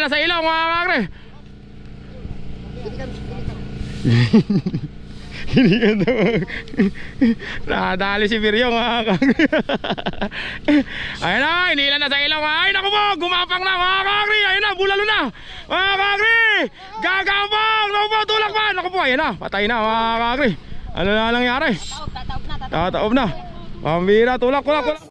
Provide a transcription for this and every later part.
na sa ilaw mga kakre. Hindi ka daw. Nakadali si Biryong mga kakre. Ayun na, inila na sa ilaw. Ay naku po, gumapang na mga kakre. Ayun na, bulalo na. Mga kakre, gagapang. Naku po, tulak pa. Naku po, ayun na, patay na mga kakre. Ano na nangyari? Tataob na. Pambira, tulak, tulak, tulak.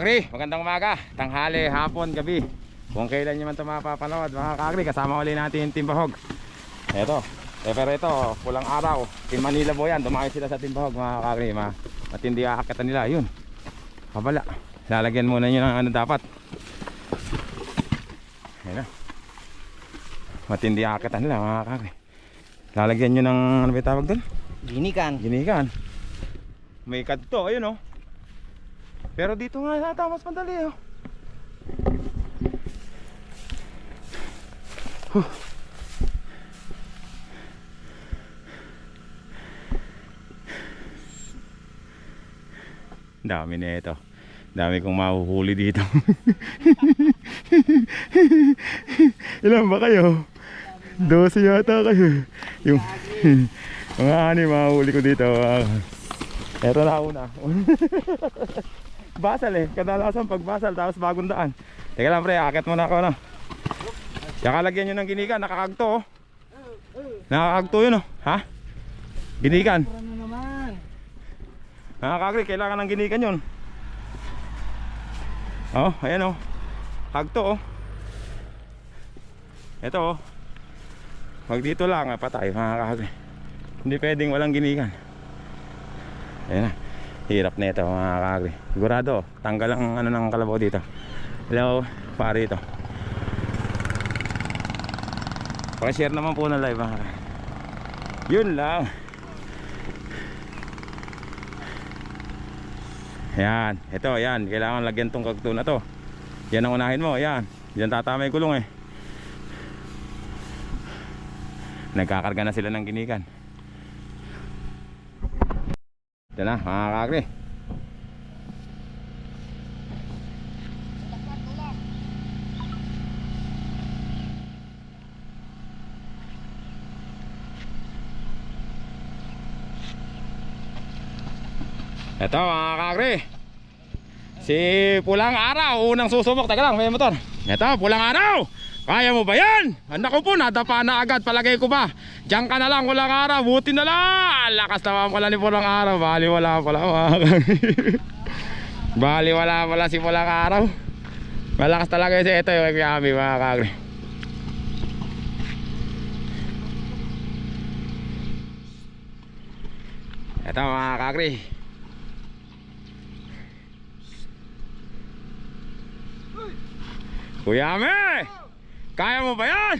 Kakri, magandang umaga, tanghali, hapon, gabi. Kung kailan nyo man ito mapapanood Mga kakri, kasama uli natin yung Timbahog Eto, eh, pero ito, pulang araw Team Manila po yan, dumayo sila sa Timbahog Mga kakri, ma matindi akakita nila Yun, kabala Lalagyan muna nyo ng ano dapat. Ayan na. Matindi akakita nila mga kakri Lalagyan nyo ng ano ba tawag doon? Ginikan. Ginikan. May kadto, ayun oh pero dito nga yata mas madali oh. Huh. Dami na ito. Dami kong mahuhuli dito. Ilan ba kayo? 12 yata kayo. Yung mga ani mahuli ko dito. ah. Eto na una. basal eh. Kadalasan pag basal tapos bagong daan. Teka lang pre, akit muna ako no. Tsaka lagyan nyo ng ginikan, nakakagto oh. Nakakagto yun oh. Ha? Ginikan. Ano? Nakakagri, kailangan ng ginikan yun. Oh, ayan oh. Kagto oh. Ito oh. Pag dito lang, ah, patay mga kakagri. Hindi pwedeng walang ginikan. Ayan na. Hirap na ito mga kakagri. Sigurado, tanggal ang ano ng kalabaw dito. Hello, pare ito. Pakishare naman po ng live mga. Yun lang. Yan, ito, yan. Kailangan lagyan tong kagto na to. Yan ang unahin mo, yan. Yan tatama yung kulong eh. Nagkakarga na sila ng ginikan. Ito na, mga kakri. Ito mga kakri. Si Pulang Araw, unang susubok. Teka lang, may motor. Ito, Pulang Araw. Kaya mo ba yan? Anak ko po, nadapa na agad. Palagay ko ba? Diyan ka na lang, Pulang Araw. Buti na lang. Lakas naman pala ni Pulang Araw. Bali wala pala. Bali wala pala si Pulang Araw. Malakas talaga yun ito yung Yami mga kakri. Ito mga kakri. Kuya Ame! Kaya mo ba yan?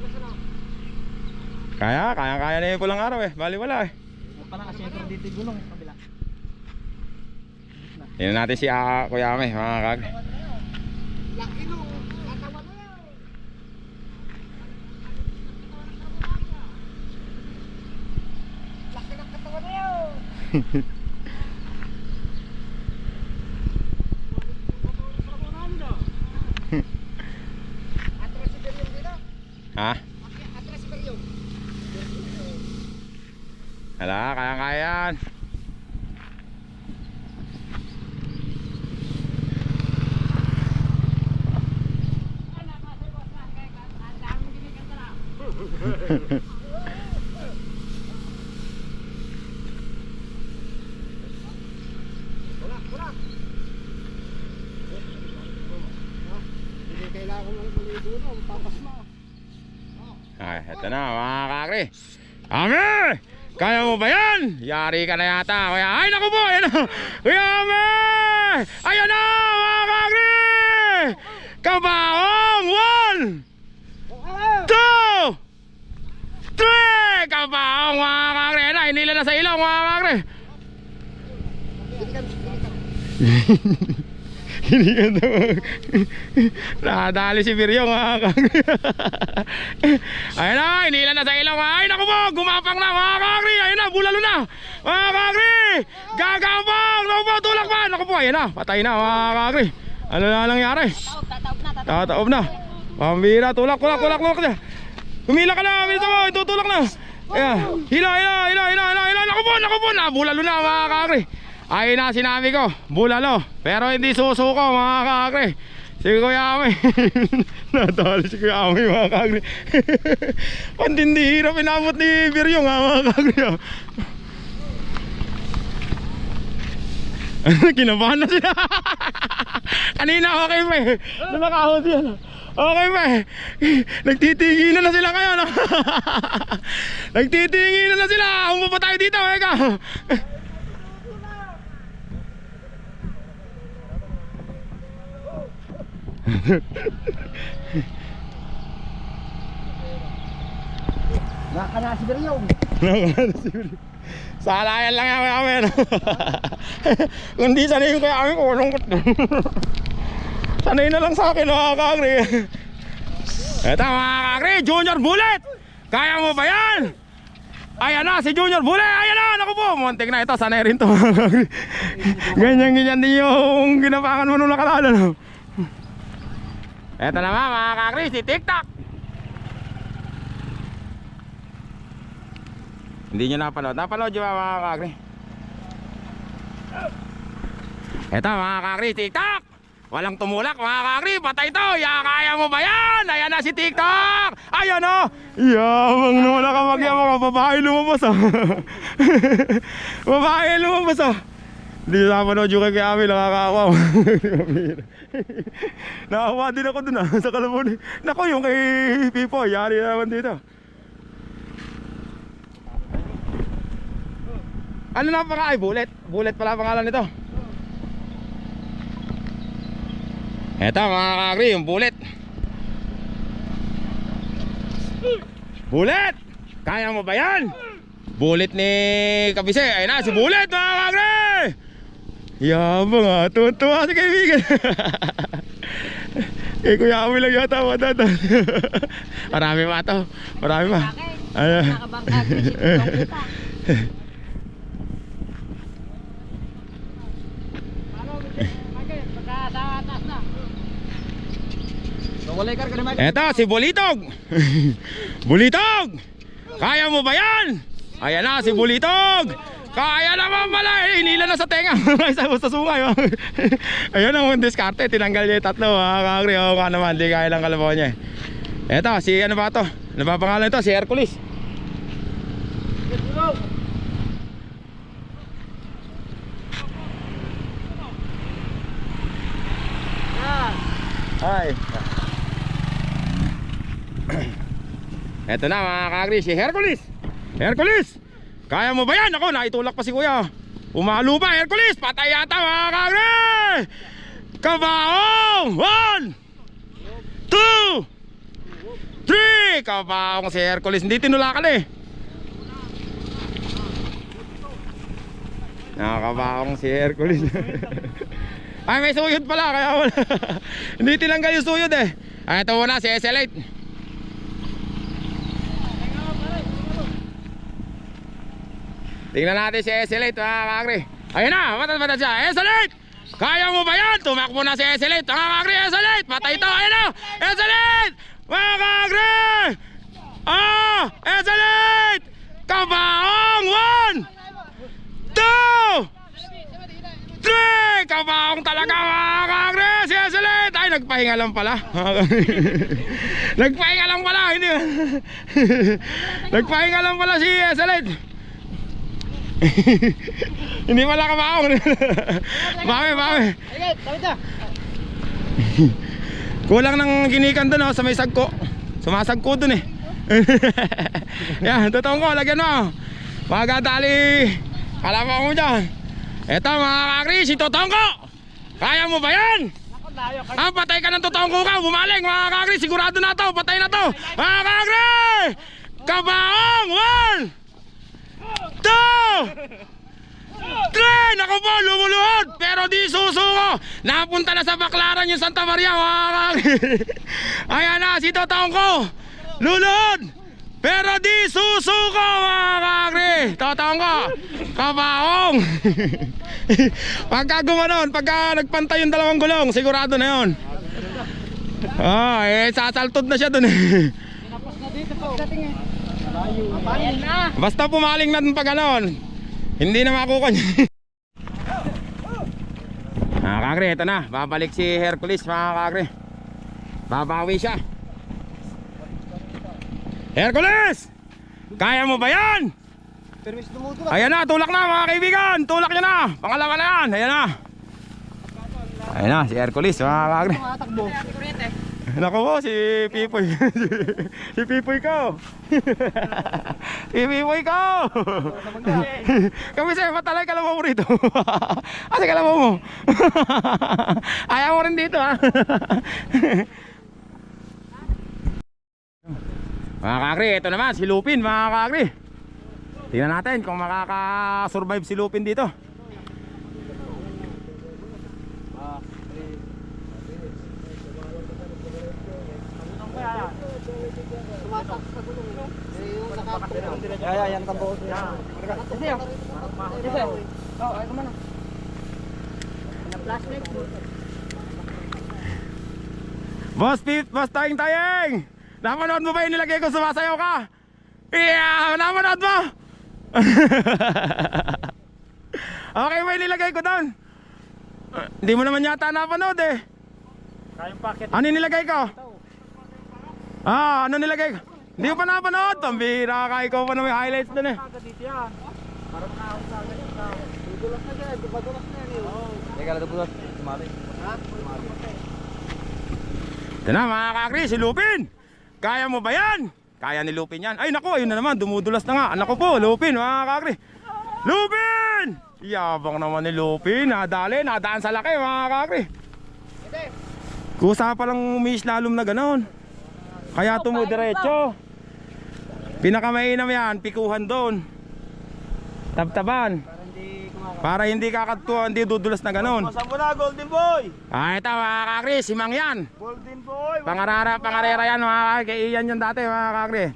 Yung kaya, kaya, kaya na yung pulang araw eh. Bali wala eh. Huwag pa nakasentro dito yung gulong. Kabila. Tingnan natin si ah, Kuya Ame, mga kag. Laki nung katawan mo yan. Laki ng katawan mo yan. Atras si Beryong dito. Ha? Hala, kaya, kaya yan. Wala, wala. Hindi kailangan ko maligo na, papas na. Ay, eto na mga kakri. Ame! Kaya mo ba yan? Yari ka na yata. Kuya, ay naku po! Ayan na! Kuya Ame! Ayan na mga kakri! Kabaong! One! Two! Three! Kabaong mga kakre! Na, hinila na sa ilaw mga kakre! Hindi ka daw. Nakadali si Biryo mga kakre. Ayun na, hinila na sa ilaw. Ay, naku po, gumapang na mga kakre. Ayun na, bulalo na. Mga kakre! Gagapang! Naku po, tulak pa. Naku po, ayun na, patay na mga kakre. Ano na nangyari? Tataob na. Pambira, tulak, tulak, tulak, tulak. Humila ka na, minsan mo, itutulak na. Ayan, hila, hila, hila, hila, hila, hila. Naku po, naku po, nabulalo na mga kakre. Ay na sinabi ko, bulalo. Pero hindi susuko mga kakre. Si Kuya Ame. Natalo si Kuya Ame mga kakre. Pantindi hirap inabot ni Biryo nga mga kakre. Kinabahan na sila. Kanina okay pa eh. Nalakahon siya. Okay pa eh. Nagtitinginan na sila ngayon. Nagtitinginan na sila. Umapa tayo dito. Eka. Baka na si Beryong. Salayan lang kaya amin. Kung di sanay yung kaya amin, kulong ko. sanay na lang sa akin mga kakri. Eto mga kakri, Junior Bullet! Kaya mo ba yan? Ayan na, si Junior Bullet! Ayan na, naku po! Muntik na ito, sanay rin to. Ganyan-ganyan din yung ginapakan mo nung nakalala. Eto naman mga kakri, si TikTok! Hindi nyo napanood. Napanood nyo ba mga kakri? Eto mga kakri, TikTok! Walang tumulak mga kakri, patay to! Ya, kaya mo ba yan? Ayan na si TikTok! Ayan o! Yamang naman nakamagyamang ka, babae lumabas ah! babae lumabas ah! Hindi na napanood yung kay Ami, nakakawa. Nakawa din ako dun ah, sa Kalabuni. Nako yung kay Pipo, yari naman dito. Ano na pangalan? Ay, Bullet. Bullet pala ang pangalan nito. Eto mga kakri, yung Bullet. Bullet! Kaya mo ba yan? Bullet ni Kabise. Ayun na, si Bullet mga kakri! Yabang ah, tuwa-tuwa si kaibigan. Kay Kuya Ami lang yata matata. Marami pa to. Marami pa. Ano? Eto, si Bulitog! Bulitog! Kaya mo ba yan? Ayan na, si Bulitog! Kaya naman pala, eh, hinila na sa tenga. Mo sa sungay. oh. Ayun ang diskarte, tinanggal niya yung tatlo. Mga kakri, oo nga naman, di kaya lang kalabaw niya. Eto, si ano ba to? Ano ito? Si Hercules. Hi. Eto na mga kakri, si Hercules. Hercules! Kaya mo ba yan? Ako, naitulak pa si kuya. Umalo pa, Hercules! Patay yata mga kakri! Kabaong! One! Two! Three! Kabaong si Hercules. Hindi tinulakan eh. Nakakabaong si Hercules. Ay, may suyod pala, kaya wala. Hindi tinanggal yung suyod eh. Ay, ito muna, si SL8. Tingnan natin si SL8, mga kakri. Ayun na, matad-matad siya. SL8! Kaya mo ba yan? Tumakbo na si SL8. Mga kakri, SL8! Patay ito, ayun na! SL8! Mga kakri! Ah! SL8! Kabaong! One! Two! Three! Kabaong talaga mga kakri! Si SL8! Ay, nagpahinga lang pala. nagpahinga lang pala. Hindi. nagpahinga lang pala si SL8. Hindi pala kabaong. bawi, bawi. Ayun, tawid na. Kulang ng ginikan doon oh, sa may sagko. Sumasagko doon eh. Yan, totoong ko, lagyan mo. Magadali. Kalabaw mo dyan. Eto mga kakri, si Totongko. Kaya mo ba yan? Ah, patay ka ng totoong kukaw. Bumaling, mga kagri. Sigurado na to. Patay na to. Mga kagri! Kabaong! One! Two! Three! Naku po, lumuluhod! Pero di susuko! Napunta na sa baklaran yung Santa Maria, kagri. Ayan na, si totoong ko. Luluhod! Pero di susuko, mga kagri. Totoong ko. Kabaong! pagka gumanon, pagka nagpantay yung dalawang gulong, sigurado na yun. Ah, eh, sasaltod na siya dun eh. Ayan na. Basta pumaling na dun pag ganon. Hindi na makukuha niya. Mga kakre, ito na. Babalik si Hercules, mga kakre. Babawi siya. Hercules! Kaya mo ba yan? Ayan na, tulak na mga kaibigan. Tulak niya na. Pangalawa na yan. Ayan na. Ayan na, si Hercules, mga kakre. Tumatakbo. Nako po, si Pipoy. si Pipoy ko. si Pipoy ko. Kami sa'yo, matalay kalabaw mo rito. Asa kalabaw mo? Ayaw mo rin dito ha. mga kakri, ito naman, si Lupin mga kakri. Tingnan natin kung makaka-survive si Lupin dito. Eh, yung nakapagod. Ya, ya, yan tambo. Boss Pete, Boss Taying Taying! Napanood mo ba yung nilagay ko sumasayaw ka? Yeah! Napanood mo? okay ba yung nilagay ko doon? Uh, Hindi mo naman yata napanood eh. Ano yung nilagay ko? Ah, ano nilagay ko? Hindi ko pa napanood. Pambira ka, ikaw pa na may highlights doon eh. Dito yan. Para makahawag sa agad yung tao. Dudulas na dyan. Dumadulas na yan. eh. Teka lang, bulas. Sumali. Ha? Ito na mga kakri, si Lupin! Kaya mo ba yan? Kaya ni Lupin yan. Ay naku, ayun na naman, dumudulas na nga. Anak ko po, Lupin, mga kakri. Lupin! Yabang naman ni Lupin, nadali, nadaan sa laki mga kakri. Kusa pa lang umiislalom na ganon. Kaya tumudiretso. Pinakamainam yan, pikuhan doon. Tabtaban. Para hindi. Para hindi kakatuwa, hindi dudulas na ganon. Masang mo na, Golden Boy! Ah, ito mga kakri, si Mang yan. Golden Boy! Pangarara, pangarera yan mga kakri. Kay Ian yan dati mga kakri.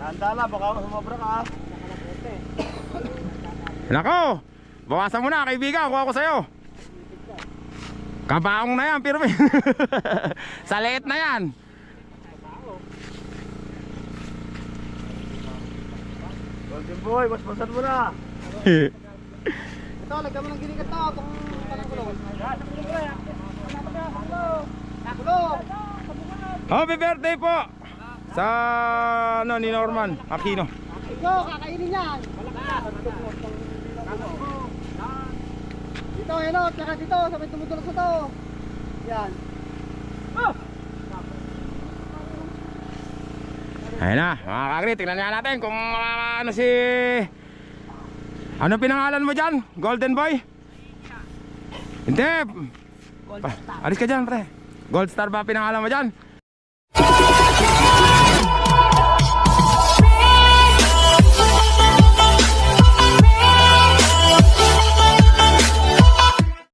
Tanda baka sumabra ka. Nako, bawasan mo na kaibigan, kuha ko sa'yo. Kabaong na yan, pero sa liit na yan. Golden Boy, mas masan mo na. Ito, lagyan mo ng ginigat to. Itong palang gulong. Gulong! Happy birthday po sa ano ni Norman Aquino. Ito, kakainin yan. Dito, hello. Tsaka dito. Sabay tumutulog sa to. Yan. Ayun na, mga kakri, tingnan nga natin kung ah, ano si... Ano pinangalan mo dyan? Golden Boy? Hindi. Pa, alis ka dyan, pre. Gold Star ba pinangalan mo dyan?